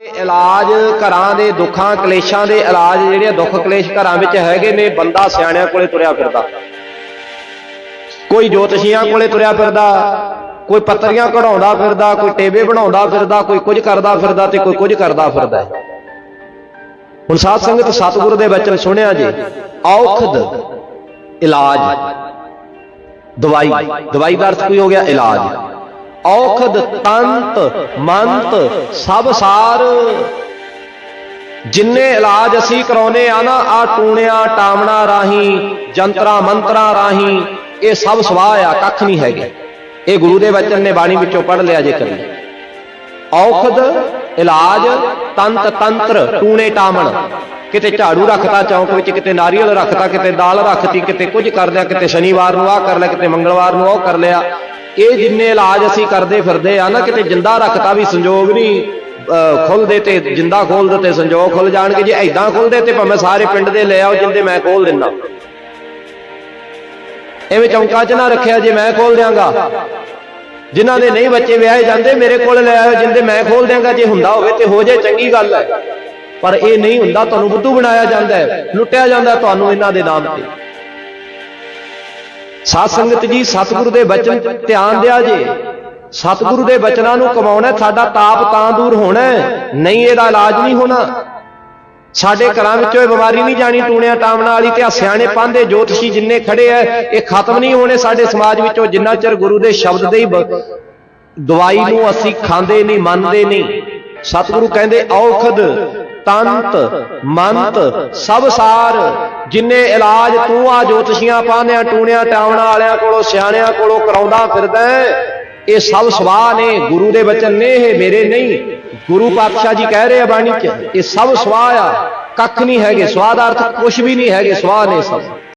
ਇਲਾਜ ਘਰਾਂ ਦੇ ਦੁੱਖਾਂ, ਕਲੇਸ਼ਾਂ ਦੇ ਇਲਾਜ ਜਿਹੜੇ ਦੁੱਖ, ਕਲੇਸ਼ ਘਰਾਂ ਵਿੱਚ ਹੈਗੇ ਨੇ, ਬੰਦਾ ਸਿਆਣਿਆਂ ਕੋਲੇ ਤੁਰਿਆ ਫਿਰਦਾ। ਕੋਈ ਜੋਤਸ਼ੀਆਂ ਕੋਲੇ ਤੁਰਿਆ ਫਿਰਦਾ, ਕੋਈ ਪੱਤਰੀਆਂ ਕਢਾਉਂਦਾ ਫਿਰਦਾ, ਕੋਈ ਟੇਬੇ ਬਣਾਉਂਦਾ ਫਿਰਦਾ, ਕੋਈ ਕੁਝ ਕਰਦਾ ਫਿਰਦਾ ਤੇ ਕੋਈ ਕੁਝ ਕਰਦਾ ਫਿਰਦਾ ਹੁਣ ਸਾਧ ਸੰਗਤ ਸਤਿਗੁਰੂ ਦੇ ਬਚਨ ਸੁਣਿਆ ਜੀ ਔਖਦ ਇਲਾਜ। ਦਵਾਈ ਦਵਾਈ ਦਾ ਅਰਥ ਕੀ ਹੋ ਗਿਆ? ਇਲਾਜ। ਔਖਦ ਤੰਤ, ਮੰਤ, ਸਭ ਸਾਰ। ਜਿੰਨੇ ਇਲਾਜ ਅਸੀਂ ਕਰਾਉਨੇ ਆ ਨਾ ਆ ਟੂਣਿਆਂ ਟਾਮਣਾ ਰਾਹੀਂ, ਜੰਤਰਾ, ਮੰਤਰਾਂ ਰਾਹੀਂ, ਇਹ ਸਭ ਸਵਾਹ ਆ, ਕੱਖ ਨਹੀਂ ਹੈਗੇ। ਇਹ ਗੁਰੂ ਦੇ ਬਚਨ ਨੇ ਬਾਣੀ ਵਿੱਚੋਂ ਪੜ੍ਹ ਲਿਆ ਜੇ ਕਰੀ ਔਖਦ, ਇਲਾਜ, ਤੰਤ, ਤੰਤਰ, ਟੂਣੇ ਟਾਮਣ ਕਿਤੇ ਝਾੜੂ ਰੱਖਤਾ, ਚੌਂਕ ਵਿੱਚ ਕਿਤੇ ਨਾਰੀਅਲ ਰੱਖਤਾ, ਕਿਤੇ ਦਾਲ ਰੱਖਤੀ, ਕਿਤੇ ਕੁਝ ਕਰ ਲਿਆ, ਕਿਤੇ ਸ਼ਨੀਵਾਰ ਨੂੰ ਆਹ ਕਰ ਲਿਆ, ਕਿਤੇ ਮੰਗਲਵਾਰ ਨੂੰ ਉਹ ਕਰ ਲਿਆ। ਇਹ ਜਿੰਨੇ ਇਲਾਜ ਅਸੀਂ ਕਰਦੇ ਫਿਰਦੇ ਆ ਨਾ ਕਿਤੇ ਜਿੰਦਾ ਰੱਖਤਾ ਵੀ ਸੰਜੋਗ ਨਹੀਂ ਅਹ, ਖੁੱਲਦੇ ਤੇ ਜਿੰਦਾ ਖੋਲ ਦਿੱਤੇ ਸੰਜੋਗ ਖੁੱਲ ਜਾਣਗੇ। ਜੇ ਐਦਾਂ ਖੁੱਲਦੇ ਤੇ ਭਾਵੇਂ ਸਾਰੇ ਪਿੰਡ ਦੇ ਲੈ ਆਓ ਜਿੰਦੇ ਮੈਂ ਖੋਲ ਦਿੰਦਾ। ਐਵੇਂ ਚੌਂਕਾ 'ਚ ਨਾ ਰੱਖਿਆ ਜੇ ਮੈਂ ਖੋਲ ਦਿਆਂਗਾ। ਜਿਨ੍ਹਾਂ ਦੇ ਨਹੀਂ ਬੱਚੇ ਵਿਆਹੇ ਜਾਂਦੇ ਮੇਰੇ ਕੋਲ ਲੈ ਆਇਓ ਜਿੰਦੇ ਮੈਂ ਖੋਲ ਦਿਆਂਗਾ। ਜੇ ਹੁੰਦਾ ਹੋਵੇ ਤੇ ਹੋ ਜੇ ਚੰਗੀ ਗੱਲ ਹੈ। ਪਰ ਇਹ ਨਹੀਂ ਹੁੰਦਾ ਤੁਹਾਨੂੰ ਬੁੱਧੂ ਬਣਾਇਆ ਜਾਂਦਾ ਹੈ। ਲੁੱਟਿਆ ਜਾਂਦਾ ਤੁਹਾਨੂੰ ਇਹਨਾਂ ਦੇ ਨਾਮ ਤੇ। ਸਾਧ ਸੰਗਤ ਜੀ, ਸਤਿਗੁਰੂ ਦੇ ਬਚਨ ਧਿਆਨ ਦਿਆ ਜੇ। ਸਤਿਗੁਰੂ ਦੇ ਬਚਨਾਂ ਨੂੰ ਕਮਾਉਣਾ ਸਾਡਾ ਤਾਪ ਤਾਂ ਦੂਰ ਹੋਣਾ ਨਹੀਂ ਇਹਦਾ ਇਲਾਜ ਨਹੀਂ ਹੋਣਾ। ਸਾਡੇ ਘਰਾਂ ਵਿੱਚੋਂ ਇਹ ਬਿਮਾਰੀ ਨਹੀਂ ਜਾਣੀ, ਟੂਣਿਆਂ ਟਾਮਣਾ ਵਾਲੀ ਤੇ ਆ ਸਿਆਣੇ ਪਾਂਦੇ ਜੋਤਸ਼ੀ ਜਿੰਨੇ ਖੜੇ ਐ, ਇਹ ਖਤਮ ਨਹੀਂ ਹੋਣੇ ਸਾਡੇ ਸਮਾਜ ਵਿੱਚੋਂ, ਜਿੰਨਾ ਚਿਰ ਗੁਰੂ ਦੇ ਸ਼ਬਦ ਦੇ ਹੀ ਦਵਾਈ ਨੂੰ ਅਸੀਂ ਖਾਂਦੇ ਨਹੀਂ, ਮੰਨਦੇ ਨਹੀਂ। ਸਤਿਗੁਰੂ ਕਹਿੰਦੇ, ਔਖਦ ਤੰਤ ਮੰਤ ਸਭ ਸਾਰ ਜਿੰਨੇ ਇਲਾਜ ਤੂੰ ਆ ਜੋਤਸ਼ੀਆਂ ਪਾਉਂਦਿਆਂ, ਟੂਣਿਆਂ, ਟਾਵਣਾ ਵਾਲਿਆਂ ਕੋਲੋਂ, ਸਿਆਣਿਆਂ ਕੋਲੋਂ ਕਰਾਉਂਦਾ ਫਿਰਦਾ ਇਹ ਸਭ ਸਵਾਹ ਨੇ, ਗੁਰੂ ਦੇ ਬਚਨ ਨੇ, ਇਹ ਮੇਰੇ ਨਹੀਂ। ਗੁਰੂ ਪਾਤਸ਼ਾਹ ਜੀ ਕਹਿ ਰਹੇ ਆ ਬਾਣੀ ਚ, ਇਹ ਸਭ ਸਵਾਹ ਆ, ਕੱਖ ਨਹੀਂ ਹੈਗੇ ਸਵਾਹ ਦਾ ਅਰਥ ਕੁਝ ਵੀ ਨਹੀਂ ਹੈਗੇ ਸਵਾਹ ਨੇ ਸਭ।